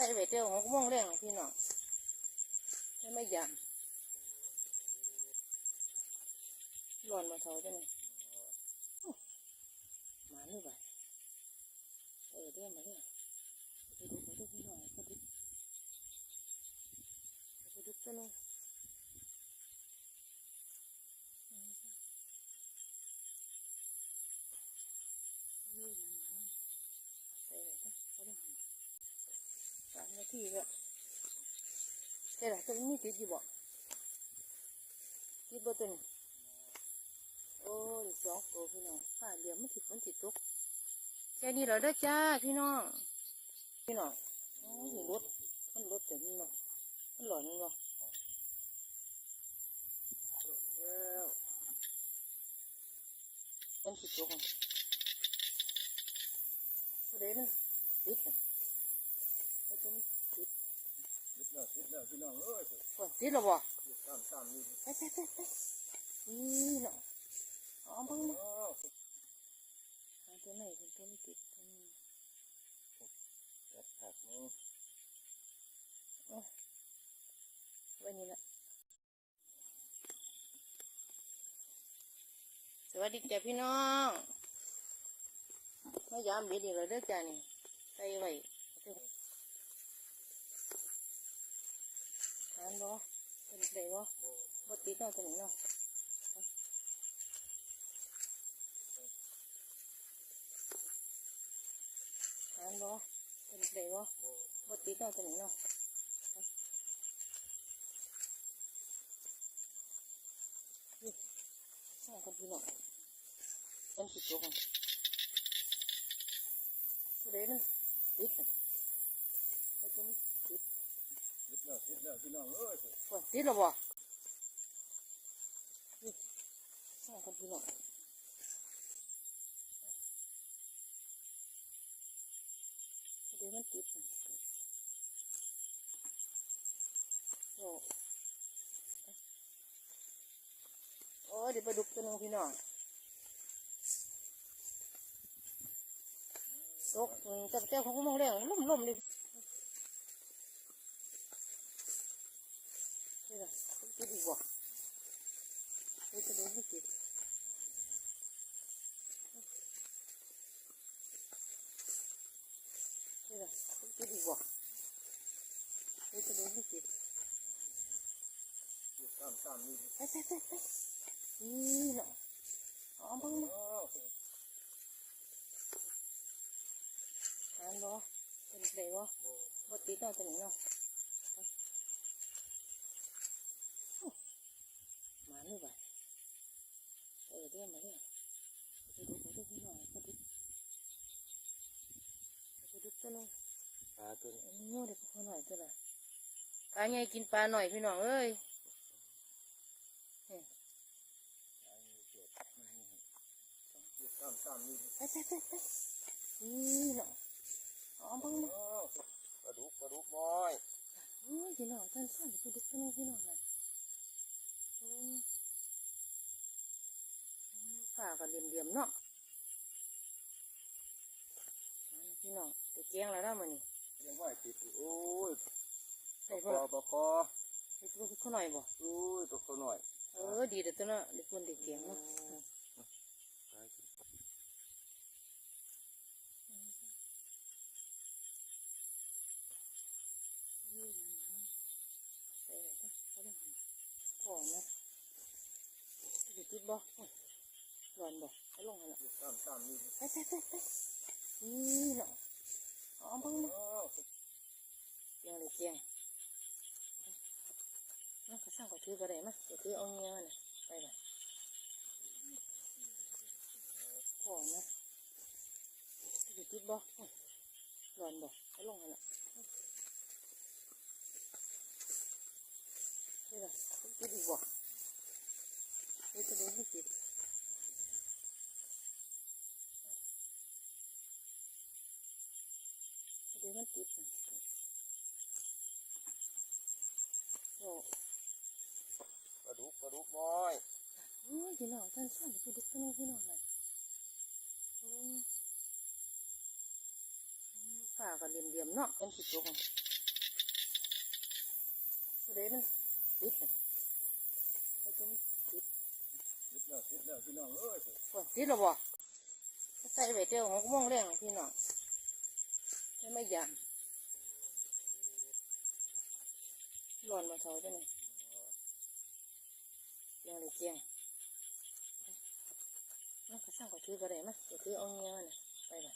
ใส่ไว้เตียวหกโมงแรงพี่น้องจะไม่ยำร้อนมาเท่าจะไหนมาหรือเปล่าเออเดี๋ยวมาเนี่ยไปดูไปดูพี่น้องไปดูไปดูตัวนึงนี่มันมันใส่ไว้ตั้งเขาเรียกมัน สามนาทีแล้วแต่ละตัวนี้ติดอยู่บ่ติดบ่ตัวนี้โอ้ยสองตัวพี่น้องฝ้าเหลี่ยมมันติดฝนติดตกแค่นี้เหราได้อจ้าพี่น้อง พี่น้องโอ้ยรถมันรถแต่นี่เนาะมันหลอนนี่เนาะแล้วมันติดตกอะตัวเด่นติดอะไอ้ตัวมันติด คิดแล้วคิดแล้วพี่น้องเอ้ย ฝน ติดหรอบ่ตามตามนี่ไปไปไปไปนี่เนาะอ๋อเบังเนาะอ้าวหาตัวไหนเป็นตัวไม่ติดอืมจัดผักมึงไว้นี่ละสวัสดีจ้ะพี่น้องมายามเบ็ดอีกแล้วเด้อจ้านี่ใส่ไว้ทานบ่ เป็นไดบ่บ่ติดเนาะตัวนี้เนาะทานบ่เป็นไดบ่บ่ติดเนาะตัวนี้เนาะใช่คนพี่น้องเป็นสิบตัวกันตัวเด่นติดนะไอ้ตัวมันติด คิดแล้วคิดแล้วพี่น้องเอ้ย โอ้ย ติดหรอบ่นี่ใช่คนพี่น้องตัวเด่นมันติดโอ้โอ้เดี๋ยวไปดูตัวนึงพี่น้องตกอืมแต่เจ้าของมองแรงล่มล่มๆเลยนี่ ล่ะติดอีกบ่นี่จะเดินไม่ติดนี่ล่ะติดอีกบ่นี่จะเดินไม่ติดตามตามนี่ไปไปไปไปนี่เนาะอ๋อเบังเนาะอ้าวทานบ่เป็นไดบ่บ่ติดเนาะตัวนี้เนาะ หมานี่บ่เออเดี๋ยวมาเนี่ยไปดูไปดูพี่น้องไปดูไปดูตัวนึงปลาตัวนี้อันนี้โง่เด็กพอหน่อยตัวละปลาใหญ่กินปลาหน่อยพี่น้องเอ้ยนี่ตามตามนี่ไปไปไปไปนี่เนาะอ๋อเบังเนาะอ้าวปลาดุกปลาดุกน้อยโอ้ยพี่น้องท่านท่านไปดูตัวนึงพี่น้องเลยโอ้ย ฝ่ากันเหลี่ยมๆเนาะเอาล่ะพี่น้องไปแกงแล้วนะมันนี่ยังไหวติดอยู่โอ้ยได้ปพอลาปลาคอไปดูเขาหน่อยบ่โอ้ยตัวเขาหน่อย เออ ดีเด็ดตัวเนาะเด็กคนเด็กแกงเนาะตายกินใส่ไว้ตั้งเขาเรียกมันพอนะจะติดบ่โอ้ยร้อนบ่เอาลงให้ละตามตามนี่ไปไปไปไปนี่เนาะอ๋อบังเนาะอ้าวเกียงเลยเกียงนั่นก็สร้างก็ถือก็ได้มั้ยก็ถือเอาเงี้ยน่ะไปบ่พอนะจะติดบ่ร้อนบ่เอาลงให้ละนี่ล่ะติดอีกบ่นี่จะเดินไม่ติด เดี๋ยวมันติดน่ะ โอ้ปลาดุกปลาดุกน้อยโอ้ยพี่น้องท่านท่านไปดูตัวนึงพี่น้องเลยโอ้ยฝ่ากันเหลี่ยมๆเนาะเป็นสิบตัวของเลยมันติดน่ะไอ้ตัวมันติดยึดแล้วยึดแล้วพี่น้องเอ้ยโอ้ติดแล้วบ่ใส่ไว้เดียวหกโมงแรงพี่น้องจะไม่ยาม ร้อนมาเท่าจังเลยเจียงเลยเจียงมันก็สร้างก็ถือก็ได้มั้ยก็ถือเอาเงี้ยน่ะไปบ่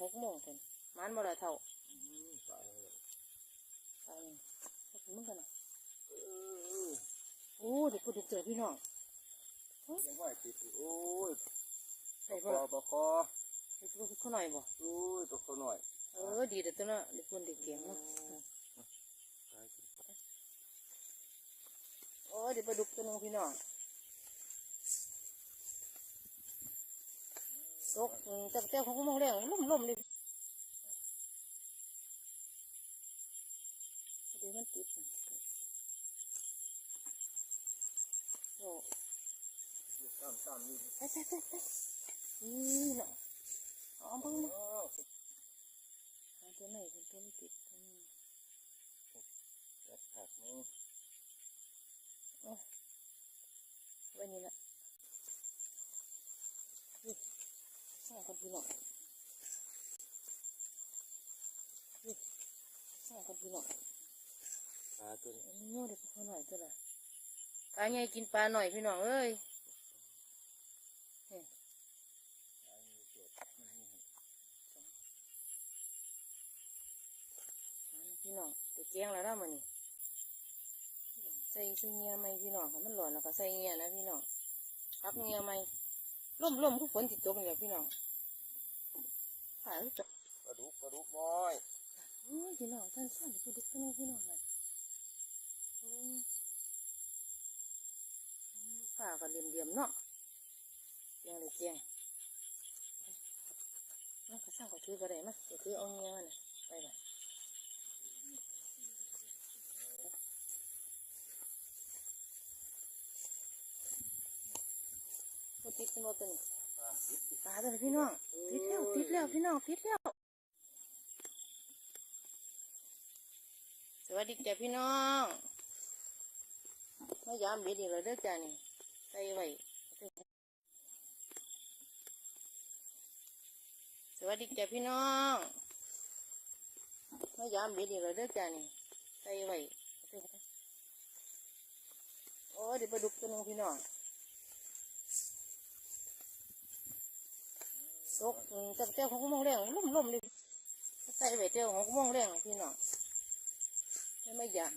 หกโมงคนมันบ่ละเท่าตายแล้วไปมึงกันนะอโอ้เด็กกูเด็กเจอพี่น้องยังไหวติดโอ้ยได้คบ่อล่ะปะคอเด็กกูเขาหน่อยบ่โอ้ยตัวเขาหน่อย เออดีเด็กตัวเนาะเด็กคนเด็กเก่งเนาะตายสิโอ้เด็กปลาดุกตัวหนึงพี่น้องตกอืมแต่แต่ของกูมองแรงล่มล่มๆเลยเดี๋ยวมันติดโอ้อยู่ตามตามนี่ไปไปไปไปนี่เนาะเอาเบังมา อ้าว หา ตัวไหนคนตัวไม่ติดอืมจัดผักนี่ไว้นี่ละนี่สร้างคนพี่น้องนี่สร้างคนพี่น้องปลาตัวนี้อันนี้โง่เด็กเขาหน่อยตัวละปลาใหญ่กินปลาหน่อยพี่น้องเอ้ยนี่ ปลามีเศษมันมี พี่ น้องเด็กแกงแล้วนะมันนี่ใส่ใส่เงียไหมพี่น้องค่ะมันหลอนแล้วก็ใส่เงียนะพี่น้องพักเงียไหมล่มล่มคือฝนติดตกนี่แหละพี่น้องฝ่ายจปลาดุกปลาดุกน้อยโอ้ยพี่น้องท่านสร้างผู้ดุกตัวนึงพี่น้องน่ะโอ้ยฝ่าก็เหลี่ยมๆเนาะเจียงเลยเจียงมันก็สร้างก็ถือก็ได้มั้ยก็ถือเอาเงี้ยน่ะไปเลย ติดกันบ่ตัวนี้ปลาติดปลาตัวนี้พี่น้อง ติดแล้ว ติดแล้วพี่น้อง ติดแล้ว สวัสดีจ้ะพี่น้องมายามเบ็ดอีกแล้วเด้อจ้านี่ใส่ไว้สวัสดีจ้ะพี่น้องมายามเบ็ดอีกแล้วเด้อจ้านี่ใส่ไว้โอ้เดี๋ยวปลาดุกตัวหนึงพี่น้อง ตกอืมแต่เจ้าของกูมองแรงลุ่มลุ่มเลยใส่ไว้เจ้าของกูมองแรงพี่น้องไม่ยาม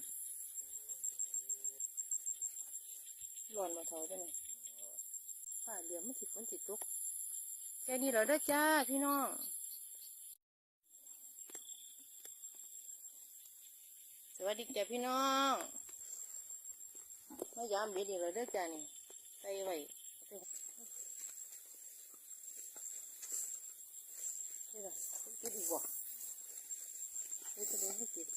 ร้อนมาเท่าจังเลยฝ่าเหลี่ยมมันติดฝนติดตกแค่นี้เราได้จ้าพี่น้องสวัสดีจ้าพี่น้องไมายามเบ็ดอีกแล้วเด้อจ้านี่ใส่ไว้นี่ล่ะ ติดอีกบ่นี่จะเดินไม่ติด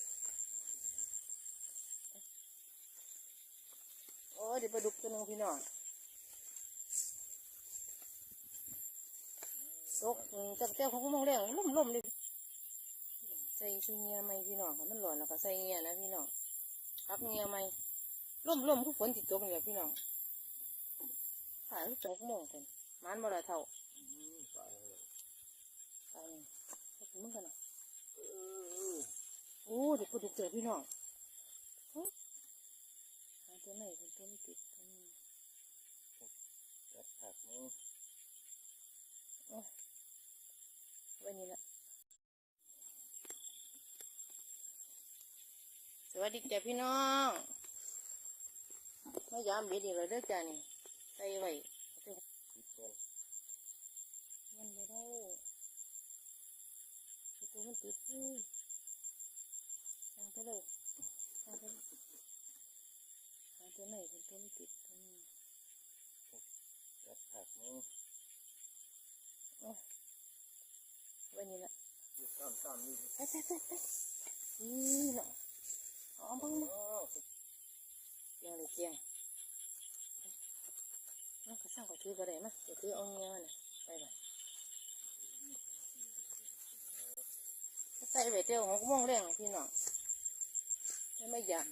โอ้เดี๋ยวไปดุกตัวนึงพี่น้องตกอืมแต่เจ้าของกูมองแรงล่มล่มๆเลยใส่ใส่เงียไหมพี่น้องมันหลอนแล้วก็ใส่เงียนะพี่น้องพักเงียไหมล่มล่มๆคือฝนติดตกนี่แหละพี่น้องฝ่ายตกโมงคนมันบ่ละเท่าอืมตายแล้วไป มึงกันนะเออโอ้เดี๋ยวปลาดุกเจอพี่น้องโอ้หาตัวไหนคนตัวไม่ติดอืมจัดผักนี่ไว้นี่ละสวัสดีจ้ะพี่น้องมายามเบ็ดอีกแล้วเด้อจ้านี่ใส่ไว้ ติดเงิน มันไม่ได้ไอ้ตัว มันติดอื้อทางไปเลยทางไปเลยหาตัวไหนคนตัวไม่ติดอืมจัดผักนี่ไว้นี่ละอยู่ตามตามนี่ไปไปไปไปนี่เนาะเอาบังมาอ้าวเจียงเลยเจียงมันก็สร้างก็ถือก็ได้มั้ยก็ถือเอาเงี้ยน่ะไปเลย ใส่ไว้เดียวของกูมองแรงพี่น้องไม่ไม่ยาม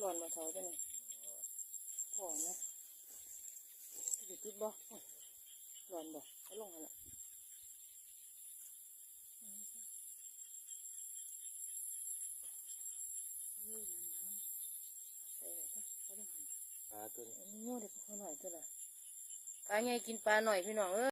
ร้อนมาเท่าจังเลยพอนะอยู่ติดบ่โอ้ยร้อนบ่เอาลงหันละไปเลยจ้ะเอาลงหันปลาตัวนี้อันนี้โง่เด็กพอหน่อยตัวละปลาใหญ่กินปลาหน่อยพี่น้องเอ้ย